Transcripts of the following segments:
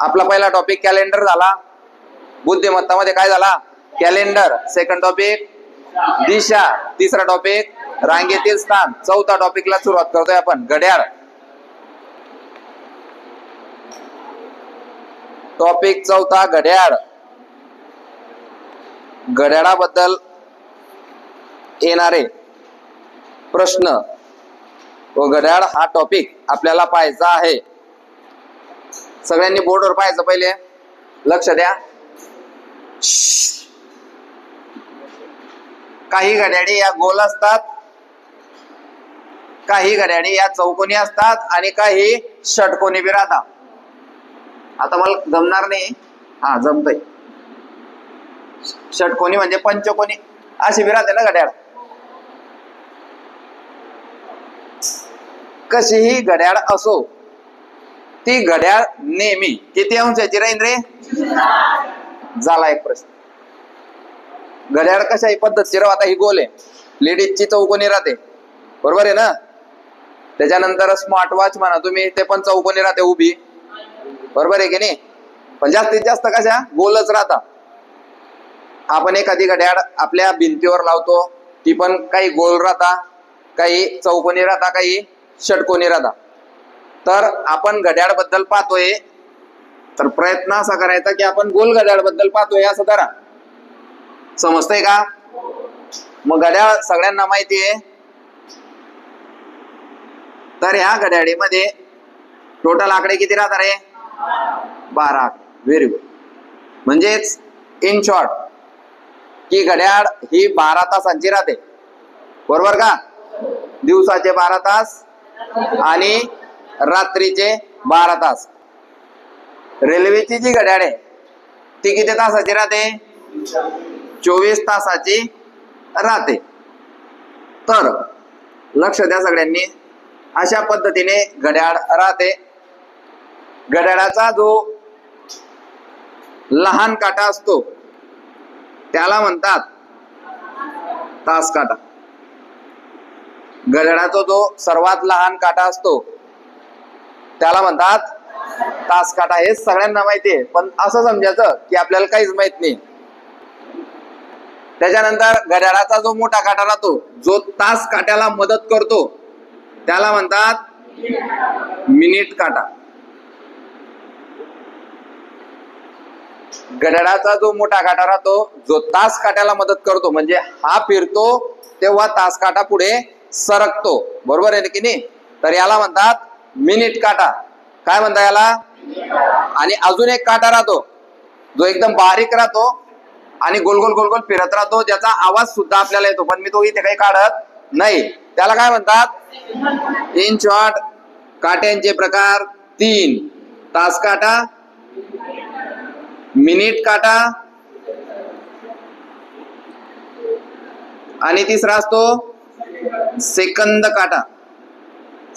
आपला पहिला topic calendar झाला. बुद्धिमत्तामध्ये काय झाला? कॅलेंडर सेकंड टॉपिक दिशा. तिसरा टॉपिक रांगेतील स्थान. चौथा टॉपिकला सुरुवात करतोय आपण. घड्याळ. टॉपिक चौथा घड्याळ. घड्याळाबद्दल येणारे प्रश्न. व घड्याळ हा टॉपिक आपल्याला पाहायचा आहे. सगळ्यांनी बोर्डवर पाहायचं पहिले. लक्ष द्या. काही घड्याळी या गोल असतात. काही घड्याळे या चौकोनी असतात आणि काही षटकोनी बी राहतात. आता मला जमणार नाही. हा जमतय. षटकोनी म्हणजे पंचकोनी. अशी बी राहते ना घड्याळ. कशीही घड्याळ असो ती घड्याळ नेहमी किती अंशाची राहील रे? झाला एक प्रश्न. घड्याळ कशा कशाही पद्धतशीर. हो, आता ही गोल आहे. लेडीजची चौकोनी राहते. बरोबर आहे ना? त्याच्यानंतर स्मार्ट वॉच म्हणा तुम्ही ते पण चौकोनी राहते उभी. बरोबर आहे की नाही? पण जास्तीत जास्त कशा? गोलच राहता आपण एखादी घड्याळ आपल्या भिंतीवर लावतो ती पण काही गोल राहता काही चौकोनी राहता काही षटकोनी राहता. तर आपण घड्याळबद्दल पाहतोय. तर प्रयत्न असा करायचा की आपण गोल घड्याळबद्दल पाहतोय असं करा समजतंय का? मग घड्याळ सगळ्यांना माहिती आहे. तर ह्या घड्याळीमध्ये टोटल आकडे किती राहतात रे बारा व्हेरी गुड म्हणजेच इन शॉर्ट की घड्याळ ही बारा तासांची राहते. बरोबर का? दिवसाचे बारा तास आणि रात्रीचे बारा तास. रेल्वेची जी घड्याळ आहे ती किती तासाची राहते? चोवीस तासाची राहते. तर लक्ष द्या सगळ्यांनी. अशा पद्धतीने घड्याळ राहते. घड्याळाचा जो लहान काटा असतो त्याला म्हणतात तास काटा. घड्याळाचा जो सर्वात लहान काटा असतो त्याला म्हणतात तासकाटा हे सगळ्यांना माहिती आहे पण असं समजायचं की आपल्याला काहीच माहीत नाही. त्याच्यानंतर घड्याळाचा जो मोठा काटा राहतो जो तास काट्याला मदत करतो त्याला म्हणतात मिनिट काटा. घड्याळाचा जो मोठा काटा राहतो जो तास काट्याला मदत करतो म्हणजे हा फिरतो तेव्हा तास काटा पुढे सरकतो. बरोबर आहे की नाही? तर याला म्हणतात मिनिट काटा. काय म्हणता याला? आणि अजून एक काटा राहतो. जो एकदम बारीक राहतो आणि गोलगोल गोलगोल फिरत राहतो ज्याचा आवाज सुद्धा आपल्याला येतो. पण मी तो इथे काही काढत नाही. त्याला काय म्हणतात? तीन शॉट काट्यांचे प्रकार तीन. तास काटा. मिनिट काटा. आणि तिसरा असतो सेकंद काटा.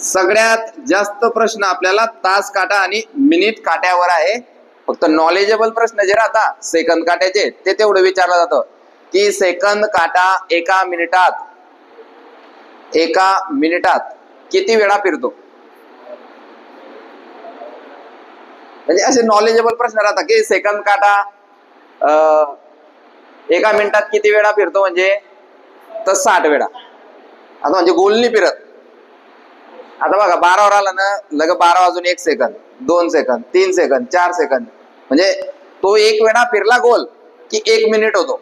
सगळ्यात जास्त प्रश्न आपल्याला तास काटा आणि मिनिट काट्यावर आहे. फक्त नॉलेजेबल प्रश्न जे राहतात सेकंद काट्याचे ते तेवढं विचारलं जातं. की सेकंद काटा एका मिनिटात एका मिनिटात किती वेळा फिरतो? म्हणजे असे नॉलेजेबल प्रश्न राहतात की सेकंद काटा अं, एका मिनिटात किती वेळा फिरतो म्हणजे तर साठ वेळा. आता म्हणजे गोलनी फिरत. आता बघा बारावर आला ना लगे बारा वाजून एक सेकंद दोन सेकंद तीन सेकंद चार सेकंद म्हणजे तो एक वेळा फिरला गोल की एक मिनिट होतो.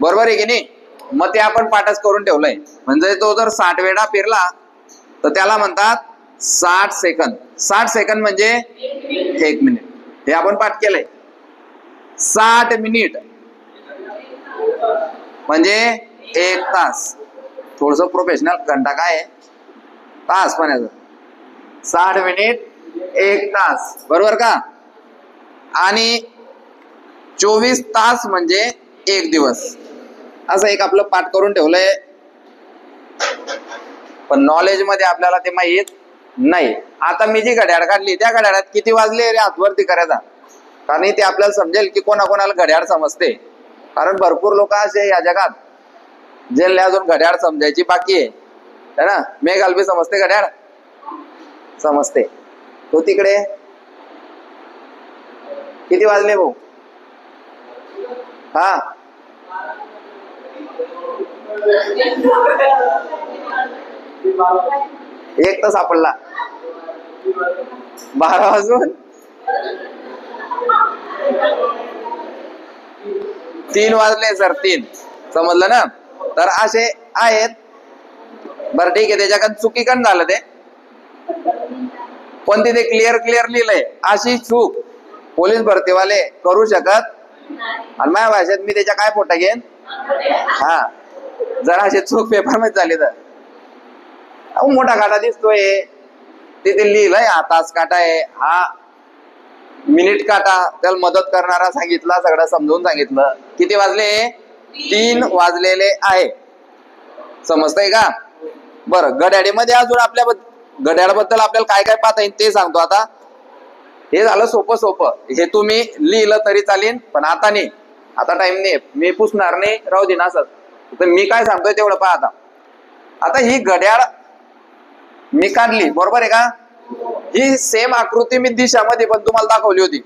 बरोबर आहे की नाही? मग ते आपण पाठच करून ठेवलंय. म्हणजे तो जर साठ वेळा फिरला तर त्याला म्हणतात साठ सेकंद साठ सेकंद म्हणजे एक मिनिट हे आपण पाठ केलंय. साठ मिनिट म्हणजे एक तास. थोडस प्रोफेशनल घंटा काय आहे? तास पाण्याचा साठ मिनिट एक तास. बरोबर का? आणि चोवीस तास म्हणजे एक दिवस. असं एक आपलं पाठ करून ठेवलंय. पण नॉलेजमध्ये आपल्याला ते माहीत नाही. आता मी जी घड्याळ काढली त्या घड्याळात किती वाजले रे हातवरती करायचा कारण ते आपल्याला समजेल की कोणाकोणाला घड्याळ समजते. कारण भरपूर लोक असे या जगात जे अजून घड्याळ समजायची बाकी आहे. है ना? मेघाल बी समजते घड्याळ समजते तो तिकडे? किती वाजले भाऊ? हा? एक तर सापडला बारा वाजून? तीन वाजले सर तीन. समजलं ना? तर असे आहेत बरं ठीक आहे त्याच्याकडे चुकी झालं ते. पण तिथे क्लिअर क्लिअर लिहिलंय अशी चूक. पोलीस भरतीवाले करू शकत आणि माझ्या भाषेत मी त्याच्या काय फोटा घेईन? हा. जरा अशी चूक पेपरमध्ये झाली तर. अहो मोठा काटा दिसतोय. तिथे लिहिलंय हा तास काटा आहे. हा मिनिट काटा त्याला मदत करणारा सांगितला सगळं समजून सांगितलं. किती वाजले? तीन वाजलेले आहे. समजतंय का? बरं गड्याडीमध्ये अजून आपल्या गड्याळाबद्दल आपल्याला काय काय पाहता येईल ते सांगतो आता. हे झालं सोपं सोपं. हे तुम्ही लिहिलं तरी चालेल पण आता नाही. आता टाइम नाही. मी पुसणार नाही. राहू दे ना असं. तर मी काय सांगतोय तेवढं पहा आता. आता ही घड्याळ मी काढली बरोबर आहे का? ही सेम आकृती मी दिशामध्ये पण तुम्हाला दाखवली होती.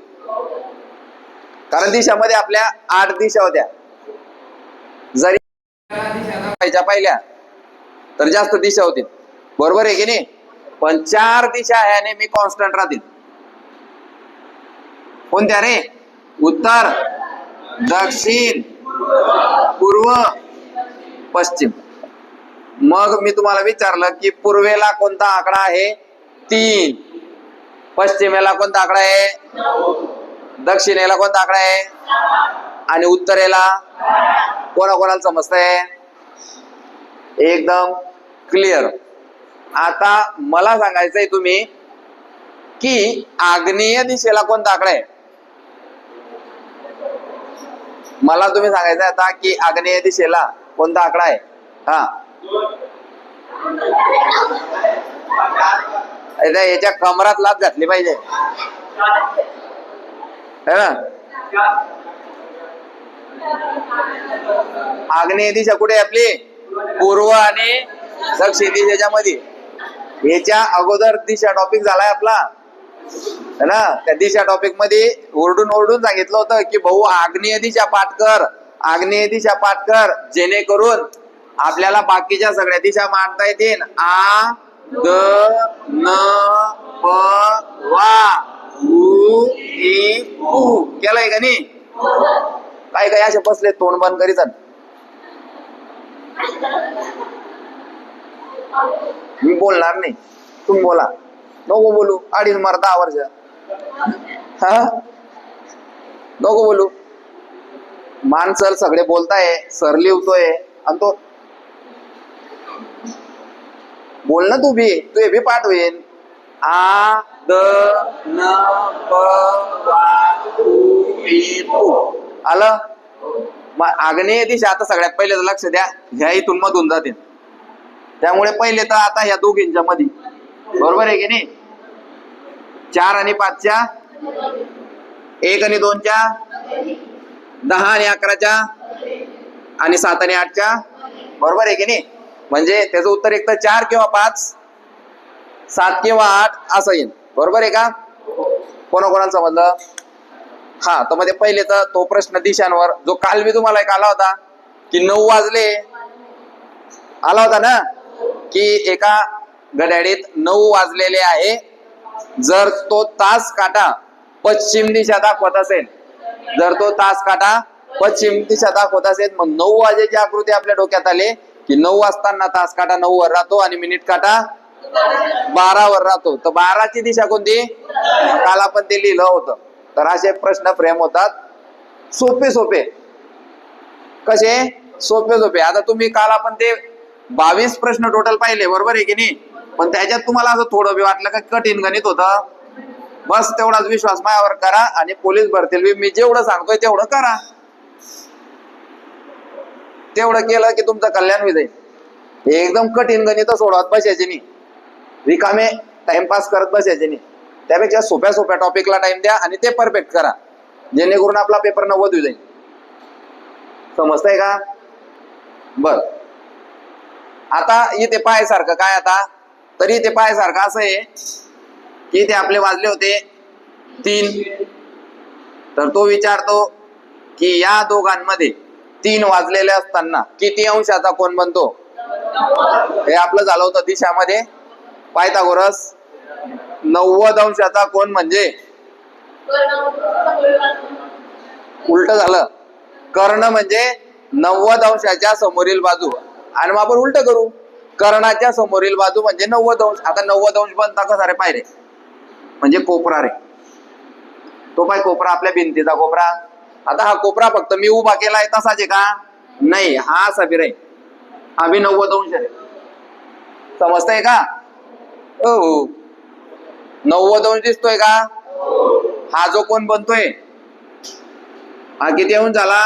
कारण दिशामध्ये आपल्या आठ दिशा होत्या. जरी दिशा पाहिल्या तर जास्त दिशा होतील बरोबर आहे की नाही? पण चार दिशा ह्याने मी कॉन्स्टंट राहतील. कोणत्या रे? उत्तर दक्षिण पूर्व पश्चिम. मग मी तुम्हाला विचारलं की पूर्वेला कोणता आकडा आहे? तीन. पश्चिमेला कोणता आकडा आहे? दक्षिणेला कोणता आकडा आहे? आणि उत्तरेला कोणाकोणाला समजतंय? एकदम क्लिअर आता मला सांगायचंय तुम्ही की आग्नेय दिशेला कोणता आकडा आहे मला तुम्ही सांगायचं आता की आग्नेय दिशेला कोणता आकडा आहे हा याच्या कमरात लाच घातली पाहिजे. है ना? आग्नेय दिशा कुठे आहे आपली? पूर्व आणि दक्षिण दिशेच्या याच्या अगोदर दिशा टॉपिक झालाय आपला. है ना? त्या दिशा टॉपिकमध्ये ओरडून ओरडून सांगितलं होतं की भाऊ आग्नेय दिशा पाठ कर. आग्नेय दिशा पाठ कर. जेणेकरून आपल्याला बाकीच्या सगळ्या दिशा मांडता येतील. आ द न प वा उ इ उ. केलंय का नाही? काय काय असे बसले तोंड बंद करीत मी बोलणार नाही. तुम्ही बोला. नको बोलू. अडीच मार दहा वर्ष. हा? नको बोलू. माणसं सगळे बोलताय. सर लिवतोय आणि तो बोल ना तू बी. तू हे बी पाठ होईल आ द न प वा आलं? मग आग्नेय दिशा आता सगळ्यात पहिले लक्ष द्या. ह्या इथून मधून जातील. त्यामुळे पहिले तर आता ह्या दोघींच्या मध्ये बरोबर आहे की नाही? चार आणि पाचच्या एक आणि दोनच्या दहा आणि अकराच्या आणि सात आणि आठच्या. बरोबर आहे की नाही? म्हणजे त्याचं उत्तर एक तर चार किंवा पाच सात किंवा आठ असं येईल. बरोबर आहे का? कोणाकोणाला समजलं? हा तर मध्ये पहिले तर तो प्रश्न दिशांवर जो काल मी तुम्हाला एक आला होता की नऊ वाजले. आला होता ना? की एका गड्याडीत नऊ वाजलेले आहे. जर तो तास काटा पश्चिम दिशा दाखवत असेल जर तो तास काटा पश्चिम दिशा दाखवत असेल मग नऊ वाजेची आकृती आपल्या डोक्यात आली की नऊ वाजताना तास काटा नऊ वर राहतो आणि मिनिट काटा बारा वर राहतो. तर बाराची दिशा कोणती? काल आपण ते लिहिलं होतं. तर असे प्रश्न फ्रेम होतात. सोपे सोपे. कसे? सोपे सोपे. आता तुम्ही काल आपण ते बावीस प्रश्न टोटल पाहिले बरोबर आहे की नाही? पण त्याच्यात तुम्हाला असं थोडं बी वाटलं का कठीण गणित होतं? बस तेवढाच विश्वास माझ्यावर करा आणि पोलीस भरतील मी जेवढं सांगतोय तेवढं करा. तेवढं केलं की तुमचं कल्याण होईल हे एकदम कठीण गणित सोडवत बसायचे नाही. रिकामे टाइमपास करत बसायचे नाही. त्यापेक्षा सोप्या सोप्या टॉपिकला टाइम द्या आणि ते परफेक्ट करा. जेणेकरून आपला पेपर नव्वद होऊ जाईल समजतंय का? बर. आता इथे पाहायसारखं काय आता? तरी इथे पाहायसारखं असं आहे की इथे आपले वाजले होते तीन. तर तो विचारतो की या दोघांमध्ये तीन वाजलेले असताना किती अंशाचा कोण बनतो? हे आपलं झालं होतं दिशामध्ये. पायथागोरस. नव्वद अंशाचा कोण म्हणजे? उलट झालं. कर्ण म्हणजे नव्वद अंशाच्या समोरील बाजू. आणि मग आपण उलट करू. कर्णाच्या समोरील बाजू म्हणजे नव्वद अंश. आता नव्वद अंश बनता कसा रे? पायरे म्हणजे कोपरा रे. तो पाय कोपरा आपल्या भिंतीचा कोपरा. आता हा कोपरा फक्त मी उभा केला आहे तसाच आहे का? नाही हा असा बी रे हा बी नव्वद अंश रे समजतंय का? हो. नव्वद अंश दिसतोय का? हा जो कोण बनतोय? हा किती अंश झाला?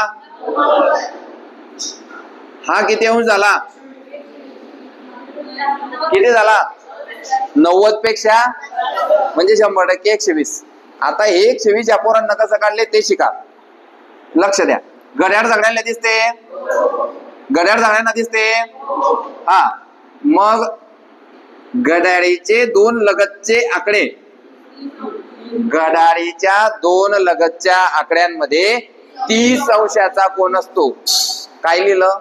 हा किती अंश झाला? किती झाला? नव्वदपेक्षा म्हणजे शंभर टक्के एकशे वीस. आता हे एकशे वीस या पोरांना कसं काढले ते शिका. लक्ष द्या. घड्याळ सगळ्यांना दिसते. घड्याळ सगळ्यांना दिसते. हा. मग घड्याळीचे दोन लगतचे आकडे. घड्याळीच्या दोन लगतच्या आकड्यांमध्ये तीस अंशाचा कोण असतो. काय लिहिलं?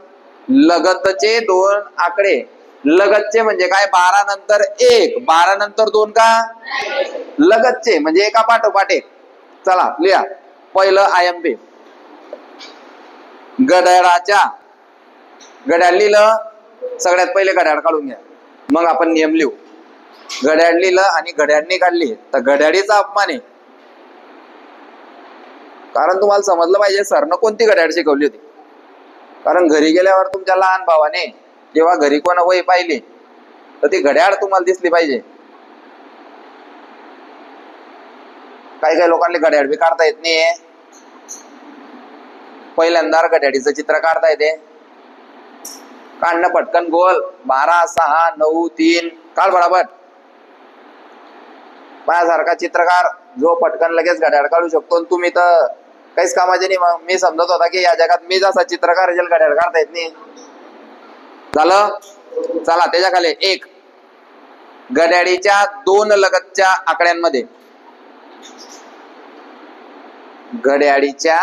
लगतचे दोन आकडे. लगतचे म्हणजे काय? बारा नंतर एक. बारा नंतर दोन का? लगतचे. म्हणजे एका पाठोपाठ. एक चला लिहा. पहिलं आय एम पी घड्याळाच्या लिहिलं? सगळ्यात पहिले गड्याळ काढून घ्या. मग आपण नियम लिहू. घड्याळ लिहिलं आणि घड्याळनी काढली तर घड्याळीचा अपमान आहे. कारण तुम्हाला समजलं पाहिजे सरनं कोणती घड्याळ शिकवली होती? कारण घरी गेल्यावर तुमच्या लहान भावाने जेव्हा घरी कोण वय पाहिली तर ती घड्याळ तुम्हाला दिसली पाहिजे. काही काही लोकांना घड्याळ बी काढता येत नाहीये. पहिल्यांदा घड्याळीचं चित्र काढता येते. काढणं पटकन गोल. बारा सहा नऊ तीन. काढ बराबर. माझ्यासारखा चित्रकार जो पटकन लगेच घड्याळ काढू शकतो तुम्ही तर काहीच कामाचे नाही. मग मी समजत होता की या जगात मी जसा चित्रकार असेल घड्याळ काढता येत नाही. झालं? चला त्याच्याखाली एक. घड्याळीच्या दोन लगतच्या आकड्यांमध्ये. घड्याळीच्या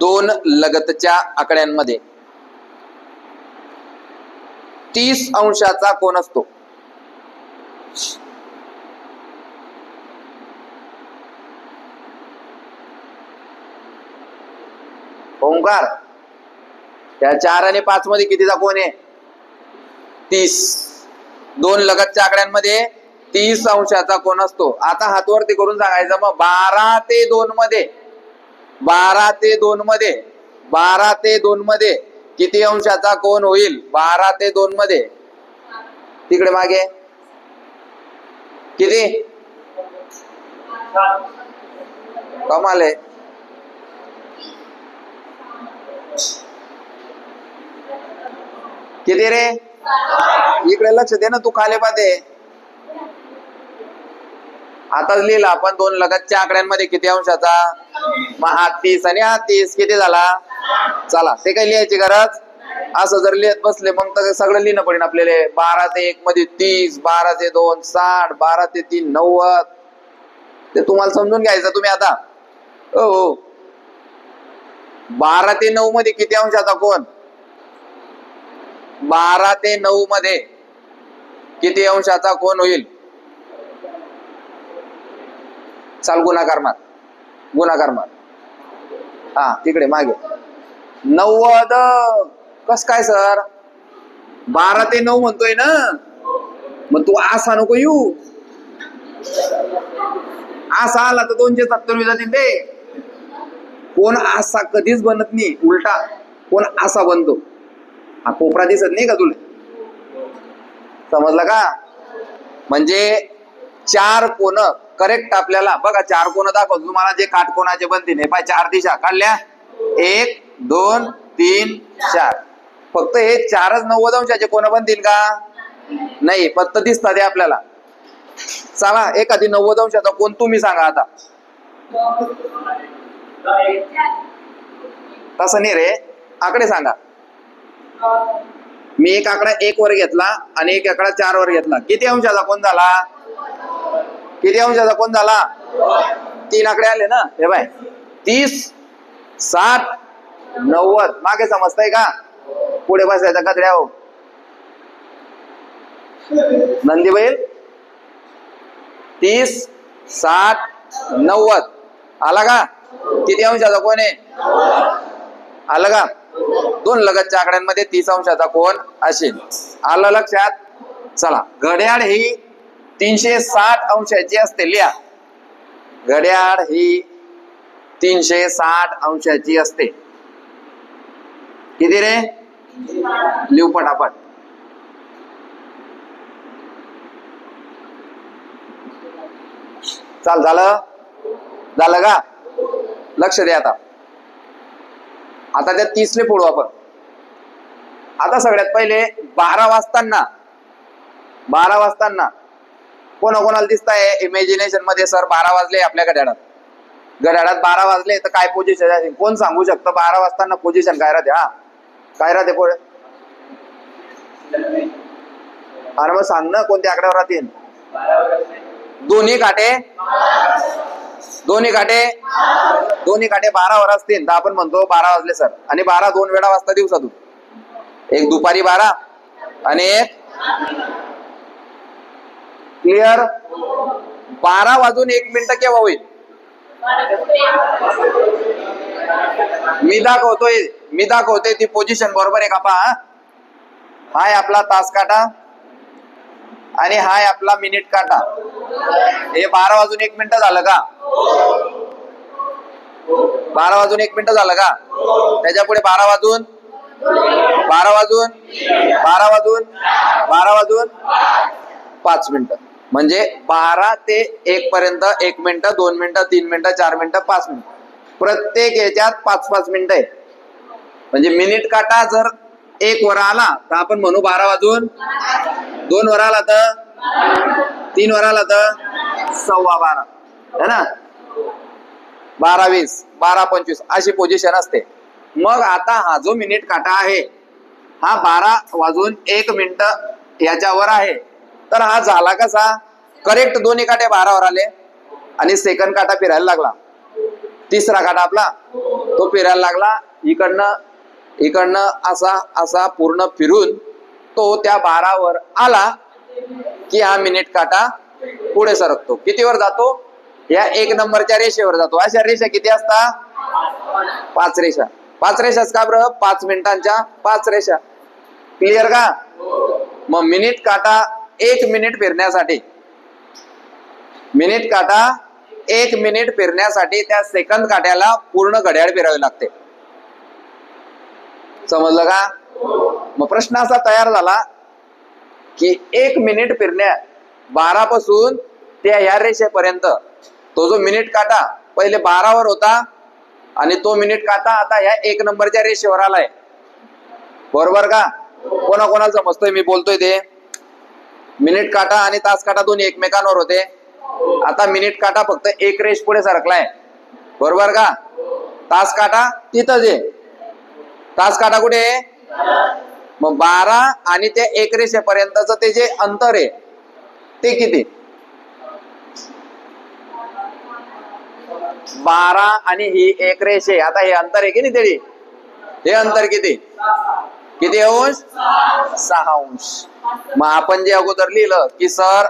दोन लगतच्या आकड्यांमध्ये. तीस अंशाचा कोण असतो? ओंकार. त्या चार आणि पाच मध्ये कितीचा कोण आहे? तीस. दोन लगतच्या आकड्यांमध्ये तीस अंशाचा कोण असतो. आता हातवरती करून सांगायचं मग बारा ते दोन मध्ये. बारा ते दोन मध्ये. बारा ते दोन मध्ये. किती अंशाचा कोण होईल? बारा ते दोन मध्ये. तिकडे मागे. किती? कमाल आहे. किती रे? इकडे लक्ष दे ना तू खाले पाते. आताच लिहिला आपण दोन लगतच्या आकड्यांमध्ये किती अंशाचा? मग हा तीस आणि हा तीस किती झाला? चला ते काही लिहायची गरज? असं जर लिहित बसले मग तर सगळं लिहिणं पडेल आपल्याला. बारा ते एक मध्ये तीस बारा ते दोन साठ बारा ते तीन नव्वद. ते तुम्हाला समजून घ्यायचं तुम्ही आता. हो हो. बारा ते नऊ मध्ये किती अंशाचा कोण? बारा ते नऊ मध्ये किती अंशाचा कोण होईल? चाल गुणाकार मार. गुणाकार मार. हा तिकडे मागे. नव्वद. कस काय सर? बारा ते नऊ म्हणतोय ना? मग तू असा नको येऊ. असा आला तर दोनशे सत्तर जातील ते. कोण असा कधीच बनत नाही उलटा. कोण असा बनतो. हा कोपरा दिसत नाही का तुला? समजलं का? म्हणजे चार कोण करेक्ट आपल्याला. बघा चार कोण दाखवतो. तुम्हाला जे काटकोणाचे बनतील हे पाय चार दिशा. काढल्या? एक दोन तीन चार. फक्त हे चारच नव्वद अंशाचे कोण बनतील का? नाही फक्त दिसतात आपल्याला. चला एखादी नव्वद अंशाचा कोण तुम्ही सांगा आता. तसं नाही रे. आकडे सांगा. मी एक आकडा एक वर घेतला आणि एक आकडा चार वर घेतला. किती अंशाचा कोण झाला? किती अंशाचा कोण झाला? तीन आकडे आले ना? हे बाय. तीस साठ नव्वद. मागे समजतंय का? पुढे बसायचं कचड्या हो नंदी बैल तीस साठ नव्वद. आला का? किती अंशाचा कोण आहे? आलं का? दोन लगतच्या आकड्यांमध्ये तीस अंशाचा कोण असेल. आलं लक्षात? चला. घड्याळ ही तीनशे साठ अंशाची असते. लिहा. घड्याळ ही तीनशे साठ अंशाची असते. किती रे? लिव पटापट चाल झालं? झालं का? लक्ष द्या आता. आता त्या तीसले फोडू आपण. आता सगळ्यात पहिले बारा वाजताना बारा वाजताना कोणाकोणाला दिसताय? इमॅजिनेशनमध्ये सर बारा वाजले आपल्या घड्याळात. घड्याळात बारा वाजले तर काय पोझिशन आहे? कोण सांगू शकतं? बारा वाजताना पोझिशन काय राहते हा? काय राहते पुढे अरे मग सांग ना कोणत्या आकड्यावर राहतील? दोन्ही काटे. दोन्ही काटे. दोन्ही काटे बारा वर असतील. तर आपण म्हणतो बारा वाजले सर. आणि बारा दोन वेळा वाजता दिवसातून. एक दुपारी बारा आणि एक क्लिअर बारा वाजून एक मिनिट केव्हा होईल? मी दाखवतोय मी दाखवतोय ती पोझिशन बरोबर आहे का पहा हाय आपला तास काटा आणि हाय आपला मिनिट काटा. हे बारा वाजून एक मिनिट झालं का? बारा वाजून एक मिनिट झालं का? त्याच्या पुढे बारा वाजून बारा वाजून बारा वाजून बारा वाजून पाच मिनिटं. म्हणजे बारा ते एक पर्यंत एक मिनिट दोन मिनिटं तीन मिनिटं चार मिनिटं पाच मिनिटं. प्रत्येक याच्यात पाच पाच मिनिटं आहे म्हणजे मिनिट काटा जर एक वर आला तर आपण म्हणू बारा वाजून. दोन वर आला तर तीन वर आला तर सव्वा बारा. है ना? बारा वीस बारा पंचवीस अशी पोझिशन असते. मग आता हा जो मिनिट काटा आहे हा बारा वाजून एक मिनिट याच्यावर आहे. तर हा झाला कसा? करेक्ट दोन्ही काटे बारावर आले आणि सेकंड काटा फिरायला लागला. तिसरा काटा आपला तो फिरायला लागला. इकडनं इकडनं असा असा पूर्ण फिरून तो त्या बारावर आला की हा मिनिट काटा पुढे सरकतो. कितीवर जातो? या एक नंबरच्या रेषेवर जातो. अशा रेषा किती असतात पाच रेषा. पाच रेषाच का बरं? पाच मिनिटांच्या पाच रेषा. क्लिअर का? मग मिनिट काटा एक मिनिट फिरण्यासाठी. मिनिट काटा एक मिनिट फिरण्यासाठी त्या सेकंद काट्याला पूर्ण घड्याळ फिरावे लागते. समजलं का? मग प्रश्न असा तयार झाला की एक मिनिट फिरण्या बारा पासून त्या ह्या रेषेपर्यंत. तो जो मिनिट काटा पहिले बारावर होता आणि तो मिनिट काटा आता ह्या एक नंबरच्या रेषेवर आलाय. बरोबर का? कोणा कोणाला समजतोय? मी बोलतोय ते. मिनिट काटा आणि तास काटा दोन्ही एकमेकांवर होते. आता मिनिट काटा फक्त एक रेष पुढे सरकलाय. बरोबर का? तास काटा तिथंच आहे तास काटा कुठे? आहे मग बारा आणि त्या एक रेषेपर्यंतच ते जे अंतर आहे ते किती? बारा आणि ही एक रेषे आता हे अंतर आहे की नाही तरी हे अंतर किती? किती अंश? सहा अंश. मग आपण जे अगोदर लिहिलं की सर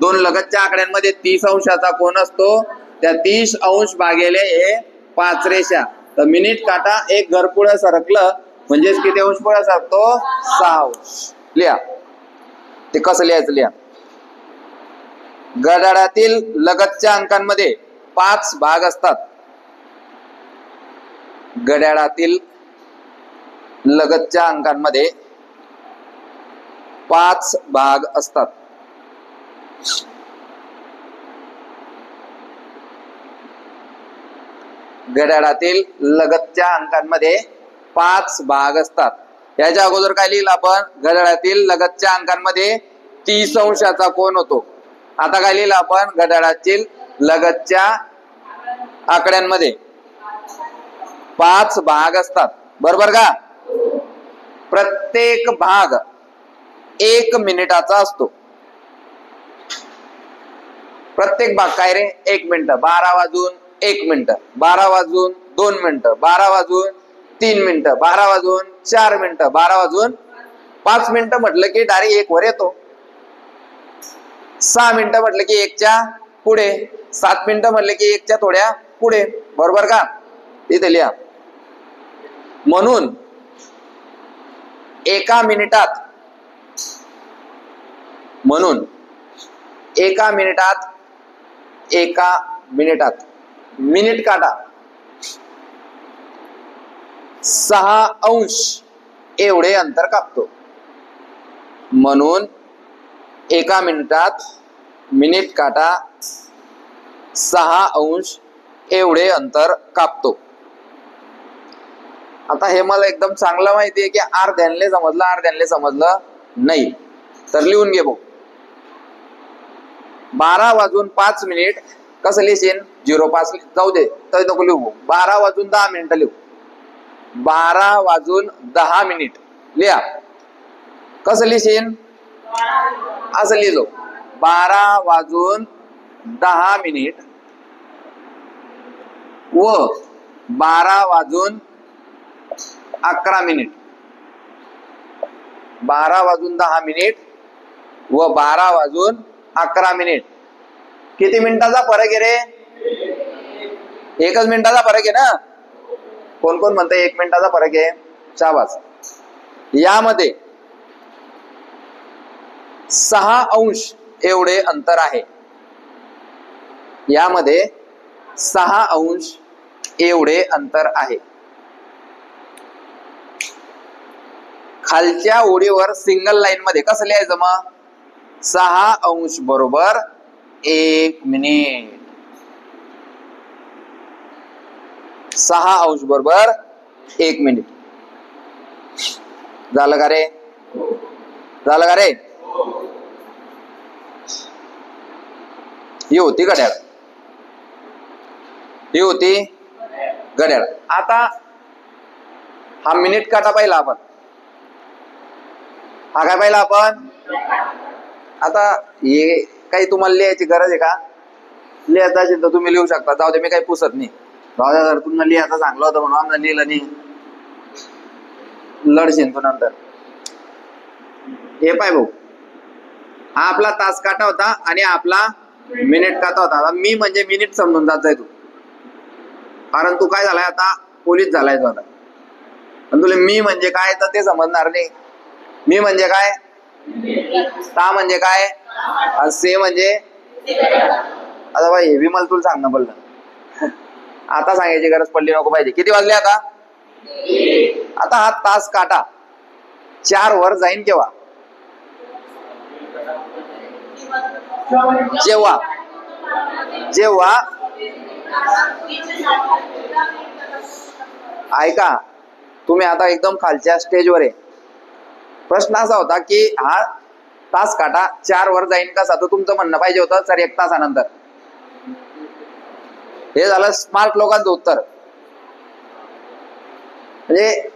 दोन लगतच्या आकड्यांमध्ये तीस अंशाचा कोण असतो. त्या तीस अंश भागेले हे पाच रेषा. तर मिनिट काटा एक घरपुढ सरकलं म्हणजेच किती अंश पुढे सरकतो? सहा अंश. लिहा. ते कसं लिहायचं लिहा. गडाळातील लगतच्या अंकांमध्ये पाच भाग असतात. गड्याळातील लगतच्या अंकांमध्ये पाच भाग असतात. घड्याळातील लगतच्या अंकांमध्ये पाच भाग असतात. याच्या अगोदर काय लिहिलं आपण? घड्याळातील लगतच्या अंकांमध्ये तीस अंशाचा कोण होतो. आता काय लिहिलं आपण? घड्याळातील लगतच्या आकड्यांमध्ये पाच भाग असतात. बरोबर का? प्रत्येक भाग एक मिनिटाचा असतो. प्रत्येक भाग काय रे? एक मिनिट. बारा वाजून एक मिनिट. बारा वाजून दोन मिनिट. बारा वाजून तीन मिनिट. बारा वाजून चार मिनिट. बारा वाजून पाच मिनिट म्हटलं की डायरेक्ट एक वर येतो. सहा मिनिटं म्हटलं की एकच्या पुढे. सात मिनिटं म्हटलं की एकच्या थोड्या पुढे. बरोबर का? इथे लिहा. म्हणून एका मिनिटात म्हणून एका मिनिटात एका मिनिटात. मिनिट काढा. सहा अंश एवढे अंतर कापतो. म्हणून एका मिनिटात मिनिट काटा सहा अंश एवढे अंतर कापतो. आता हे मला एकदम चांगलं माहिती आहे की अर्ध्यानले समजलं अर्ध्यानले समजलं नाही. तर लिहून घे भाऊ बारा वाजून पाच मिनिट. कसं लिहिशील झिरो पाच जाऊ दे तर नको लिहू बारा वाजून दहा मिनिट लिहू. बारा वाजून दहा मिनिट. लिहा. कसं लिहिशील असं लिहिलो बारा वाजून दहा मिनिट. व बारा वाजून अकरा मिनिट. बारा वाजून दहा मिनिट. व बारा वाजून अकरा मिनिट. किती मिनिटाचा फरक आहे रे? एकच मिनिटाचा फरक आहे ना? कोण कोण म्हणतं एक मिनिटाचा फरक आहे? शाबास. यामध्ये सहा अंश एवढे अंतर आहे. यामध्ये सहा अंश एवढे अंतर आहे. खालच्या ओळीवर सिंगल लाईन मध्ये कसं लिहायचं मग? सहा अंश बरोबर एक मिनिट. सहा अंश बरोबर एक मिनिट. झालं का रे? झालं का रे? ही होती घड्याळ. ही होती घड्याळ. आता हा मिनिट काटा पाहिला आपण. हा काय पाहिला आपण? आता हे काही तुम्हाला लिहायची गरज आहे का? लिहायचं असेल तर तुम्ही लिहू शकता. जाऊ दे मी काही पुसत नाही. जाऊ दे जर तुम्हाला लिहायचं चांगलं होतं म्हणून आम्हाला लिहिलं नाही. लढशील तू नंतर. हे पाय भाऊ. हा आपला तास काटा होता आणि आपला मिनिट काटा होता. आता मी म्हणजे मिनिट समजून जात तू. कारण तू काय झालाय आता? पोलीस झालाय तू आता. आणि तुला मी म्हणजे काय? तर ते समजणार नाही. मी म्हणजे काय? ता म्हणजे काय? से म्हणजे? आता बाई हेवी मला तुला सांगणं पडलं. आता सांगायची गरज पडली नको पाहिजे. किती वाजले आता? आता हा तास काटा. चार वर जाईन केव्हा? जेव्हा. जेव्हा. ऐका तुम्ही आता एकदम खालच्या स्टेजवर आहे. प्रश्न असा होता की हा तास काटा चार वर जाईन का साधू तुमचं म्हणणं पाहिजे होतं सर एक तासानंतर. हे झालं स्मार्ट लोकांचं उत्तर. म्हणजे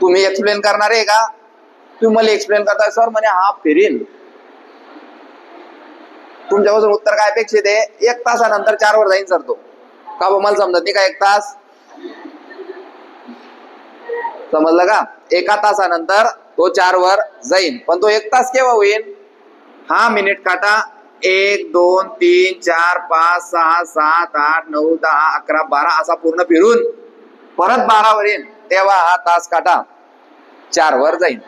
तुम्ही एक्सप्लेन करणार आहे का? तुम्ही मला एक्सप्लेन करताय सर म्हणे हा फिरीन. तुमच्यापासून उत्तर काय अपेक्षित आहे? एक तासानंतर चार वर जाईन सर तो. का बा मला समजत नाही का एक तास? समजलं का? एका तासानंतर तो चार वर जाईन. पण तो एक तास केव्हा होईल हा मिनिट काटा. एक दोन तीन चार पाच सहा सात आठ नऊ दहा अकरा बारा असा पूर्ण फिरून परत बारा वर येईल तेव्हा हा तास काटा चार वर जाईल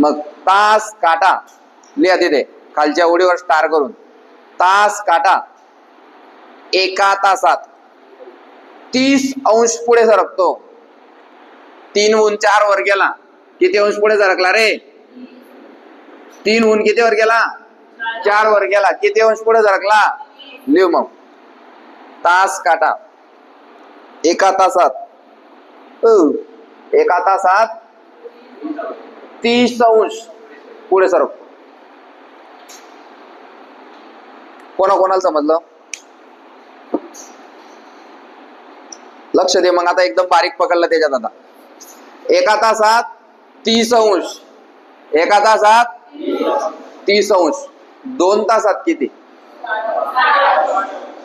मग तास काटा. लिहा तिथे खालच्या ओळीवर स्टार करून. तास काटा. एका तासात तीस अंश पुढे सरकतो. तीन ऊन चार वर गेला. किती अंश पुढे सरकला रे? तीन ऊन किती वर गेला? चार वर गेला. किती अंश पुढे सरकला? लिव मग. तास काटा. एका तासात. एका तासात तीस अंश पुढे सरकतो कोणा कोणाला समजलं? लक्ष दे मग. आता एकदम बारीक पकडलं त्याच्यात आता. एका तासात तीस अंश. एका तासात तीस अंश. दोन तासात किती?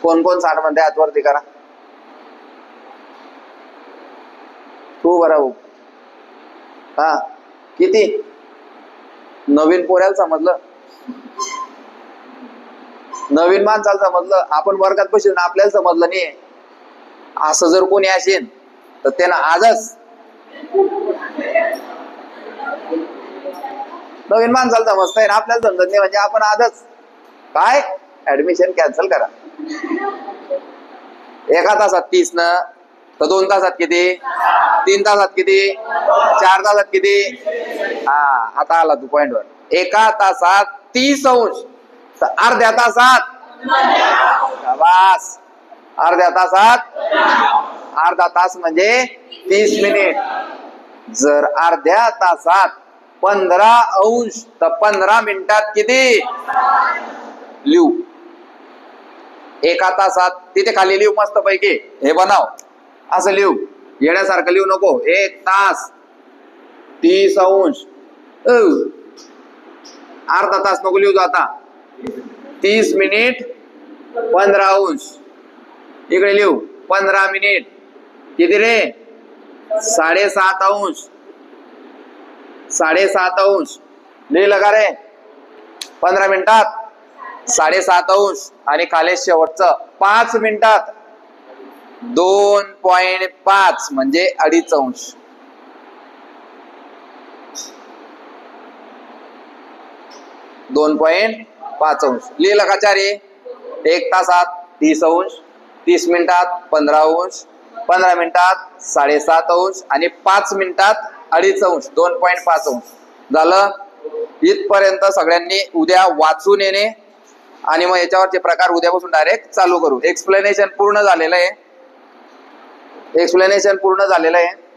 कोण कोण साठ म्हणते हातवरती करा. तू बरा भाऊ हा. किती? नवीन पोऱ्याला समजलं. नवीन माणसाला समजलं. आपण वर्गात बसेल आपल्याला समजलं नाही. असं जर कोणी असेल तर त्यानं आजच नवीन माणसाला समजतंय ना आपल्याला समजत नाही म्हणजे आपण आजच काय? ऍडमिशन कॅन्सल करा. एका तासात तीस न तर दोन तासात किती? तीन तासात किती? चार तासात किती? हा आता आला तू पॉइंट वर. एका तासात तीस अंश. तर अर्ध्या तासात? शाबास. अर्ध्या तासात? अर्धा तास म्हणजे तीस मिनिट. जर अर्ध्या तासात पंधरा अंश तर पंधरा मिनिटात किती? लिहू. एका तासात तिथे खाली लिहू मस्त पैकी हे बनाव. असं लिहू. येण्यासारखं लिहू नको. एक तास. तीस अंश. अर्धा तास नको लिहू आता तीस मिनिट पंधरा अंश. इकडे लिहू. पंधरा मिनिट. किती रे? साडेसात अंश. साडेसात अंश. लिहिलं का रे? पंधरा मिनिटात? साडेसात अंश. आणि खाली शेवटचं. पाच मिनिटात. दोन पॉइंट पाच म्हणजे अडीच अंश. दोन पॉइंट पाच अंश. लिहिलं का चारे? एक तासात तीस अंश. तीस मिनिटात पंधरा अंश पंधरा मिनिटात साडेसात अंश आणि पाच मिनिटात अडीच अंश दोन पॉईंट पाच अंश. झालं? इथपर्यंत सगळ्यांनी उद्या वाचून येणे आणि मग याच्यावरचे प्रकार उद्यापासून डायरेक्ट चालू करू. एक्सप्लेनेशन पूर्ण झालेलं आहे. एक्सप्लेनेशन पूर्ण झालेलं आहे.